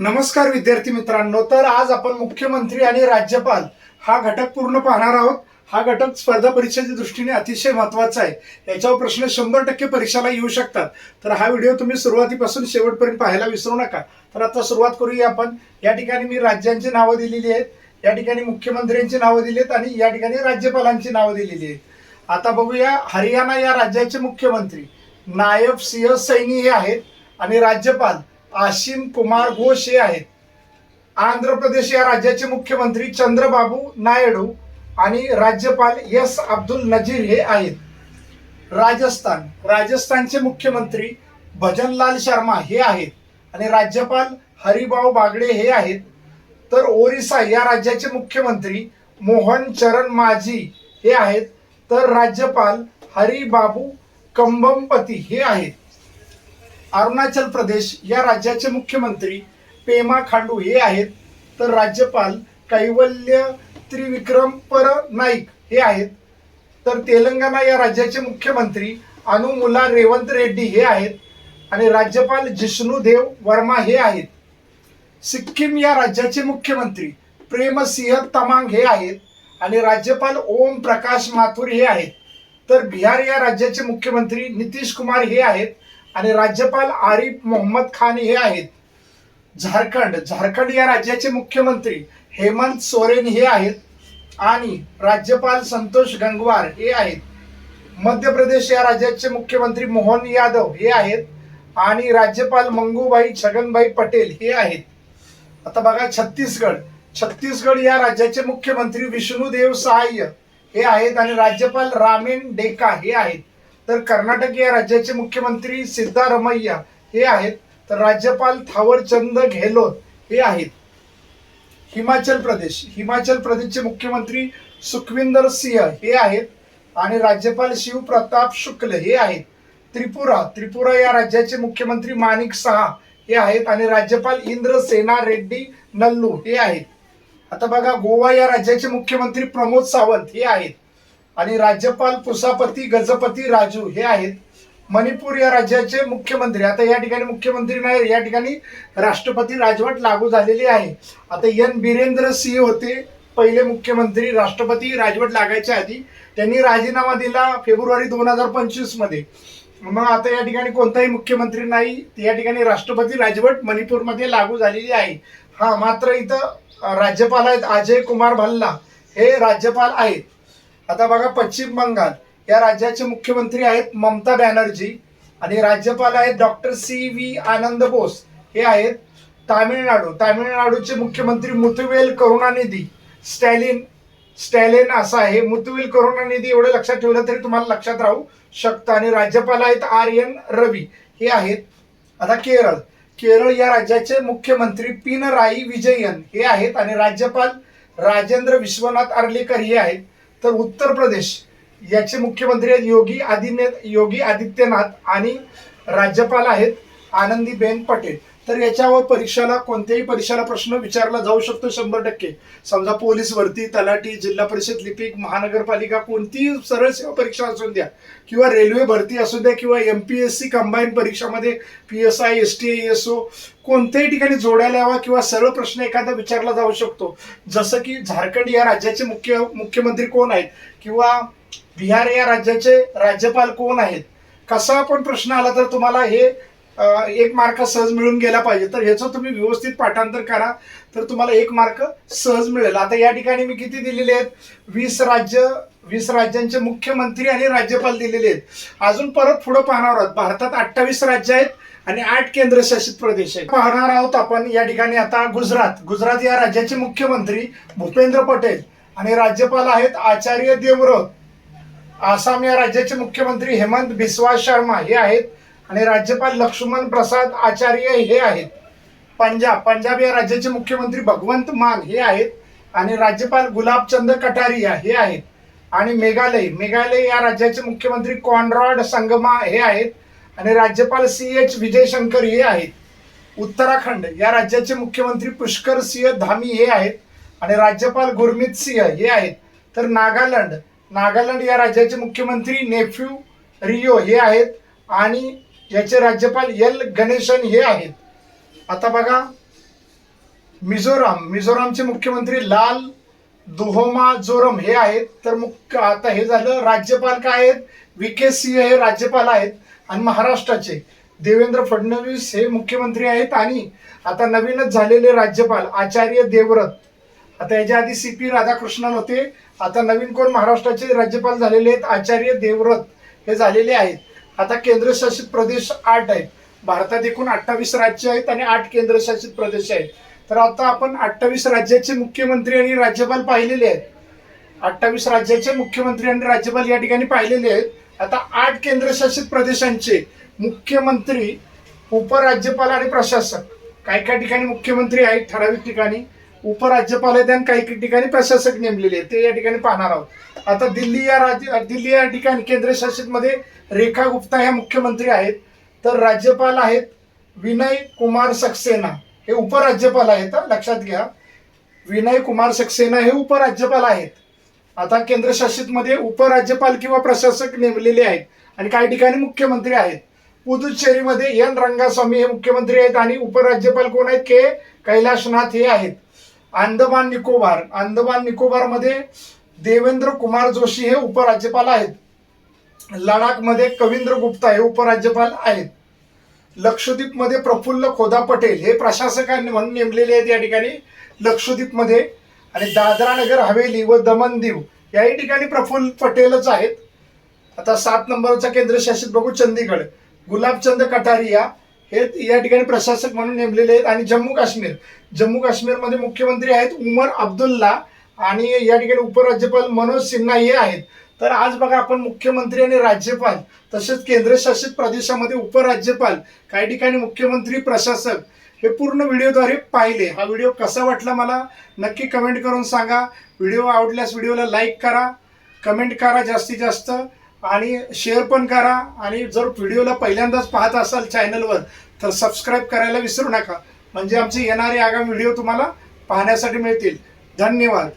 नमस्कार विद्यार्थी मित्रांनो तर आज आपण मुख्यमंत्री आणि राज्यपाल हा घटक पूर्ण पाहणार आहोत. हा घटक स्पर्धा परीक्षेच्या दृष्टीने अतिशय महत्त्वाचा आहे. याच्यावर प्रश्न शंभर टक्के परीक्षाला येऊ शकतात. तर हा व्हिडिओ तुम्ही सुरुवातीपासून शेवटपर्यंत पाहायला विसरू नका. तर आता सुरुवात करूया आपण. या ठिकाणी मी राज्यांची नावं दिलेली आहेत. या ठिकाणी मुख्यमंत्र्यांची नावं दिली आहेत आणि या ठिकाणी राज्यपालांची नावं दिलेली आहेत. आता बघूया हरियाणा या राज्याचे मुख्यमंत्री नायब सिंह सैनी हे आहेत आणि राज्यपाल आशिम कुमार घोष हे आहेत. आंध्र प्रदेश या राज्याचे मुख्यमंत्री चंद्रबाबू नायडू आणि राज्यपाल एस अब्दुल नजीर हे आहेत. राजस्थान राजस्थानचे मुख्यमंत्री भजनलाल शर्मा हे आहेत आणि राज्यपाल हरिभाऊ बागडे हे आहेत. तर ओरिसा या राज्याचे मुख्यमंत्री मोहन चरण माझी हे आहेत. तर राज्यपाल हरिबाबू कंबमपती हे आहेत. अरुणाचल प्रदेश या राज्याचे मुख्यमंत्री पेमा खांडू हे आहेत. तर राज्यपाल कैवल्य त्रिविक्रम पर नाईक हे आहेत. तर तेलंगणा या राज्याचे मुख्यमंत्री अनुमुला रेवंत रेड्डी हे आहेत. आणि राज्यपाल जिष्णुदेव वर्मा हे आहेत. सिक्कीम या राज्याचे मुख्यमंत्री प्रेमसिंह तमांग हे आहेत. आणि राज्यपाल ओम प्रकाश माथुर हे आहेत. तर बिहार या राज्याचे मुख्यमंत्री नितीश कुमार हे आहेत. आणि राज्यपाल आरिफ मोहम्मद खान हे आहेत. झारखंड झारखंड या राज्याचे मुख्यमंत्री हेमंत सोरेन हे आहेत आणि राज्यपाल संतोष गंगवार हे आहेत. मध्य प्रदेश या राज्याचे मुख्यमंत्री मोहन यादव हे आहेत आणि राज्यपाल मंगूबाई छगनभाई पटेल हे आहेत. आता बघा छत्तीसगड. छत्तीसगड या राज्याचे मुख्यमंत्री विष्णुदेव सहाय्य हे आहेत आणि राज्यपाल रामेन डेका हे आहेत. तर कर्नाटक या राज्याचे मुख्यमंत्री सिद्धारमैया हे आहेत. तर राज्यपाल थावरचंद गेहलोत हे आहेत. हिमाचल प्रदेश हिमाचल प्रदेशचे मुख्यमंत्री सुखविंदर सिंह हे आहेत. आणि राज्यपाल शिवप्रताप शुक्ल हे आहेत. त्रिपुरा त्रिपुरा या राज्याचे मुख्यमंत्री माणिक सहा हे आहेत. आणि राज्यपाल इंद्रसेना रेड्डी नल्लू हे आहेत. आता बघा गोवा या राज्याचे मुख्यमंत्री प्रमोद सावंत हे आहेत. आणि राज्यपाल पुसापती गजपती राजू हे आहेत. मणिपूर या राज्याचे मुख्यमंत्री. आता या ठिकाणी मुख्यमंत्री नाही या ठिकाणी राष्ट्रपती राजवट लागू झालेली आहे. आता एन बिरेंद्र सिंह होते पहिले मुख्यमंत्री. राष्ट्रपती राजवट लागायच्या आधी त्यांनी राजीनामा दिला फेब्रुवारी दोन हजार पंचवीसमध्ये. मग आता या ठिकाणी कोणताही मुख्यमंत्री नाही या ठिकाणी राष्ट्रपती राजवट मणिपूरमध्ये लागू झालेली आहे. हा मात्र इथं राज्यपाल आहेत अजय कुमार भल्ला. हे राज्यपाल आहेत. आता बघा पश्चिम बंगाल. या राज्याचे मुख्यमंत्री आहेत ममता बॅनर्जी आणि राज्यपाल आहेत doctor C V Ananda Bose. हे आहेत तामिळनाडू. तामिळनाडूचे मुख्यमंत्री मुथुवेल करुणानिधी. स्टॅलिन स्टॅलिन असा आहे. मुथुवेल करुणानिधी एवढं लक्षात ठेवलं तरी तुम्हाला लक्षात राहू शकतं. आणि राज्यपाल आहेत आर एन रवी. हे आहेत आता केरळ. केरळ या राज्याचे मुख्यमंत्री पिनराई विजयन. हे आहेत. आणि राज्यपाल राजेंद्र विश्वनाथ अर्लेकर हे आहेत. तर उत्तर प्रदेश. याचे मुख्यमंत्री आहेत योगी आदित्य योगी आदित्यनाथ आणि राज्यपाल आहेत आनंदीबेन पटेल. तर याच्यावर परीक्षाला कोणत्याही परीक्षाला प्रश्न विचारला जाऊ शकतो शंभर टक्के. समजा पोलीस भरती तलाठी जिल्हा परिषद लिपिक महानगरपालिका कोणतीही सरळ सेवा परीक्षा असू द्या किंवा रेल्वे भरती असू द्या किंवा M P S C combine परीक्षामध्ये P S I S T S O कोणत्याही ठिकाणी जोडायला यावा किंवा सरळ प्रश्न एखादा विचारला जाऊ शकतो. जसं की झारखंड या राज्याचे मुख्य मुख्यमंत्री कोण आहेत? किंवा बिहार या राज्याचे राज्यपाल कोण आहेत? कसा पण प्रश्न आला तर तुम्हाला हे एक मार्क सहज मिळून गेला पाहिजे. तर ह्याचं तुम्ही व्यवस्थित पाठांतर करा. तर तुम्हाला एक मार्क सहज मिळेल. आता या ठिकाणी मी किती दिलेले आहेत? वीस राज्य वीस राज्यांचे मुख्यमंत्री आणि राज्यपाल दिलेले आहेत. अजून परत पुढे पाहणार आहोत. भारतात अठ्ठावीस राज्य आहेत आणि आठ केंद्रशासित प्रदेश आहेत. पाहणार आहोत आपण या ठिकाणी आता गुजरात. गुजरात या राज्याचे मुख्यमंत्री भूपेंद्र पटेल आणि राज्यपाल आहेत आचार्य देवव्रत. आसाम या राज्याचे मुख्यमंत्री हेमंत बिस्वा शर्मा हे आहेत. आणि राज्यपाल लक्ष्मण प्रसाद आचार्य हे आहेत. पंजाब पंजाब या राज्याचे मुख्यमंत्री भगवंत मान हे आहेत. आणि राज्यपाल गुलाबचंद कटारिया हे आहेत. आणि मेघालय मेघालय या राज्याचे मुख्यमंत्री कॉनरॉड संगमा हे आहेत. आणि राज्यपाल सी एच विजयशंकर हे आहेत. उत्तराखंड या राज्याचे मुख्यमंत्री पुष्कर सिंह धामी हे आहेत. आणि राज्यपाल गुरमीत सिंह हे आहेत. तर नागालँड नागालँड या राज्याचे मुख्यमंत्री नेफ्यू रियो हे आहेत. आणि याचे राज्यपाल एल गणेशन हे आहेत. आता बघा मिझोराम मिझोरामचे मुख्यमंत्री लाल दुहोमा जोरम हे आहेत. तर मुख्य आता हे झालं राज्यपाल काय आहेत? व्ही के सिंह हे राज्यपाल आहेत. आणि महाराष्ट्राचे देवेंद्र फडणवीस हे मुख्यमंत्री आहेत. आणि आता नवीनच झालेले राज्यपाल आचार्य देवव्रत. आता याच्या आधी सी पी राधाकृष्णन होते. आता नवीन कोण महाराष्ट्राचे राज्यपाल झालेले आहेत? आचार्य देवव्रत हे झालेले आहेत. आता केंद्रशासित प्रदेश आठ आहेत. भारतात एकूण अठ्ठावीस राज्य आहेत आणि आठ केंद्रशासित प्रदेश आहेत. तर आता आपण अठ्ठावीस राज्याचे मुख्यमंत्री आणि राज्यपाल पाहिलेले आहेत. अठ्ठावीस राज्याचे मुख्यमंत्री आणि राज्यपाल या ठिकाणी पाहिलेले आहेत. आता आठ केंद्रशासित प्रदेशांचे मुख्यमंत्री उपराज्यपाल आणि प्रशासक. काही काही ठिकाणी मुख्यमंत्री आहेत ठराविक ठिकाणी. उपराज्यपाल आहेत आणि काही काही ठिकाणी प्रशासक नेमलेले आहेत. ते या ठिकाणी पाहणार आहोत. आता दिल्ली या राज्य दिल्ली या ठिकाणी केंद्रशासित मध्ये रेखा गुप्ता ह्या मुख्यमंत्री आहेत. तर राज्यपाल आहेत विनय कुमार सक्सेना. हे उपराज्यपाल आहेत लक्षात घ्या. विनय कुमार सक्सेना हे उपराज्यपाल आहेत. आता केंद्रशासित मध्ये उपराज्यपाल किंवा प्रशासक नेमलेले आहेत आणि काही ठिकाणी मुख्यमंत्री आहेत. पुदुच्चेरीमध्ये एन रंगास्वामी हे मुख्यमंत्री आहेत आणि उपराज्यपाल कोण आहेत? के कैलाशनाथ हे आहेत. अंदमान निकोबार अंदमान निकोबारमध्ये देवेंद्र कुमार जोशी हे उपराज्यपाल आहेत. लडाखमध्ये कवींद्र गुप्ता हे उपराज्यपाल आहेत. लक्षद्वीपमध्ये प्रफुल्ल खोदा पटेल हे प्रशासकांनी म्हणून नेमलेले आहेत या ठिकाणी. लक्षद्वीपमध्ये आणि दादरा नगर हवेली व दमन दीव याही ठिकाणी प्रफुल्ल पटेलच आहेत. आता सात नंबरचा केंद्रशासित बघू चंदीगड. गुलाबचंद कटारिया हे या ठिकाणी प्रशासक म्हणून नेमलेले आहेत. आणि जम्मू काश्मीर. जम्मू काश्मीरमध्ये मुख्यमंत्री आहेत उमर अब्दुल्ला. आणि या ठिकाणी उपराज्यपाल मनोज सिन्हा हे आहेत. तर आज बघा आपण मुख्यमंत्री आणि राज्यपाल तसेच केंद्रशासित प्रदेशामध्ये उपराज्यपाल काही ठिकाणी मुख्यमंत्री प्रशासक हे पूर्ण व्हिडिओद्वारे पाहिले. हा व्हिडिओ कसा वाटला मला नक्की कमेंट करून सांगा. व्हिडिओ आवडल्यास व्हिडिओला लाईक करा कमेंट करा जास्तीत जास्त आणि शेअर पण करा आणि जर व्हिडिओला पहिल्यांदाच पाहत असाल चॅनलवर तर सबस्क्राईब करायला विसरू नका. म्हणजे आमचे येणारे आगामी व्हिडिओ तुम्हाला पाहण्यासाठी मिळतील. धन्यवाद.